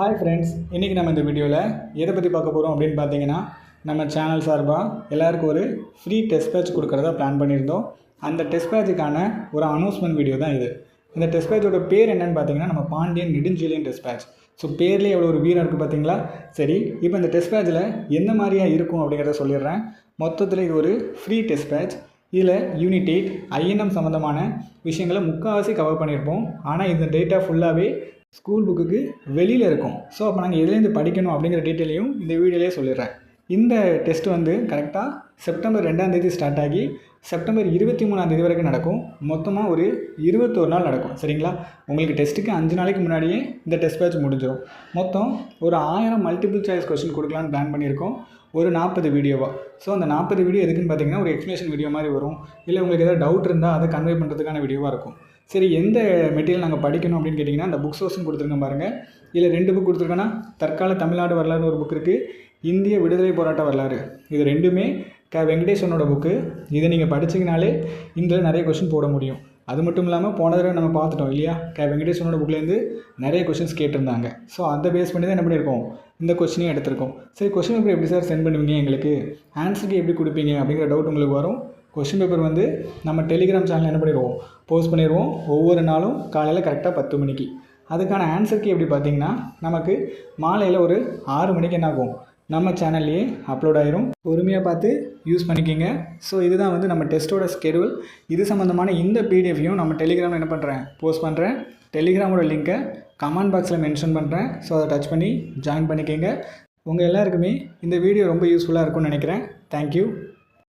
Hi friends இன்றைக்கி நம்ம இந்த வீடியோவில் எதை பற்றி பார்க்க போகிறோம் அப்படின்னு பார்த்தீங்கன்னா நம்ம சேனல் சார்பாக எல்லாருக்கும் ஒரு ஃப்ரீ டெஸ்ட் பேட்ச் கொடுக்குறதா பிளான் பண்ணியிருந்தோம். அந்த டெஸ்ட் பேட்சுக்கான ஒரு அனௌன்ஸ்மெண்ட் வீடியோ தான் இது. இந்த டெஸ்ட் பேட்சோட பேர் என்னென்னு பார்த்தீங்கன்னா நம்ம Pandiyan Nedunchezhiyan test batch so பேர்லேயே எவ்வளோ ஒரு வீரம் இருக்குது பார்த்தீங்களா? சரி இப்போ இந்த டெஸ்ட் பேட்சில் எந்த மாதிரியா இருக்கும் அப்படிங்கிறத சொல்லிடுறேன். மொத்தத்தில் இது ஒரு ஃப்ரீ டெஸ்ட் பேட்ச் இதில் யூனிட் எயிட் ஐஎன்எம் சம்மந்தமான விஷயங்களை முக்கால்வாசி கவர் பண்ணியிருப்போம். ஆனால் இந்த டேட்டா ஃபுல்லாகவே ஸ்கூல் புக்குக்கு வெளியில் இருக்கும். ஸோ அப்போ நாங்கள் எதுலேருந்து படிக்கணும் அப்படிங்கிற டீட்டெயிலையும் இந்த வீடியோலேயே சொல்லிடுறேன். இந்த டெஸ்ட் வந்து கரெக்டாக செப்டம்பர் ரெண்டாம் தேதி ஸ்டார்ட் ஆகி செப்டம்பர் இருபத்தி மூணாம் தேதி வரைக்கும் நடக்கும். மொத்தமாக ஒரு இருபத்தோரு நாள் நடக்கும். சரிங்களா? உங்களுக்கு டெஸ்ட்டுக்கு அஞ்சு நாளைக்கு முன்னாடியே இந்த டெஸ்ட் பேட்ச் முடிஞ்சிடும் மொத்தம் ஒரு ஆயிரம் மல்டிபிள் சாய்ஸ் கொஸ்டின் கொடுக்கலான்னு பிளான் பண்ணியிருக்கோம். ஒரு நாற்பது வீடியோவாக ஸோ அந்த நாற்பது வீடியோ எதுக்குன்னு பார்த்தீங்கன்னா ஒரு எக்ஸ்ப்ளேஷன் வீடியோ மாதிரி வரும். இல்லை உங்களுக்கு ஏதாவது டவுட் இருந்தால் அதை கன்வே பண்ணுறதுக்கான வீடியோவாக இருக்கும். சரி எந்த மெட்டீரியல் நாங்கள் படிக்கணும் அப்படின்னு கேட்டிங்கன்னா அந்த புக் சோர்ஸும் கொடுத்துருக்கேன் பாருங்கள் இல்லை ரெண்டு புக் கொடுத்துருக்கோன்னா தற்கால தமிழ்நாடு வரலாறு ஒரு புக் இருக்குது இந்திய விடுதலை போராட்ட வரலாறு. இது ரெண்டுமே க வெங்கடேசனோட புக்கு இதை நீங்கள் படிச்சிங்கனாலே இதில் நிறைய கொஷின் போட முடியும். அது மட்டும் இல்லாமல் போன தடவை நம்ம பார்த்துட்டோம் இல்லையா? க வெங்கடேஸ்வரனோட புக்லேருந்து நிறைய கொஷின்ஸ் கேட்டிருந்தாங்க. ஸோ அதை பேஸ் பண்ணி தான் என்ன பண்ணியிருக்கோம்? இந்த கொஷினையும் எடுத்திருக்கோம். சரி கொஷின் பேப்பர் எப்படி சார் சென்ட் பண்ணுவீங்க எங்களுக்கு? ஆன்சருக்கு எப்படி கொடுப்பீங்க? அப்படிங்கிற டவுட் உங்களுக்கு வரும். கொஷின் பேப்பர் வந்து நம்ம டெலிகிராம் சேனலில் என்ன பண்ணிடுவோம்? போஸ்ட் பண்ணிடுவோம். ஒவ்வொரு நாளும் காலையில் கரெக்டாக பத்து மணிக்கு. அதுக்கான ஆன்சருக்கு எப்படி பார்த்தீங்கன்னா நமக்கு மாலையில் ஒரு ஆறு மணிக்கு என்ன ஆகும்? நம்ம சேனல்லையே அப்லோட் ஆயிரும். பொறுமையாக பார்த்து யூஸ் பண்ணிக்கிங்க. ஸோ இதுதான் வந்து நம்ம டெஸ்ட்டோட ஸ்கெடியூல் இது சம்மந்தமான இந்த பிடிஎஃபையும் நம்ம டெலிகிராமில் என்ன பண்ணுறேன் போஸ்ட் பண்ணுறேன் டெலிகிராமோட லிங்க்கை கமெண்ட் பாக்ஸில் மென்ஷன் பண்ணுறேன் ஸோ அதை டச் பண்ணி ஜாயின் பண்ணிக்கோங்க. உங்கள் எல்லாருக்குமே இந்த வீடியோ ரொம்ப யூஸ்ஃபுல்லாக இருக்கும்னு நினைக்கிறேன். தேங்க்யூ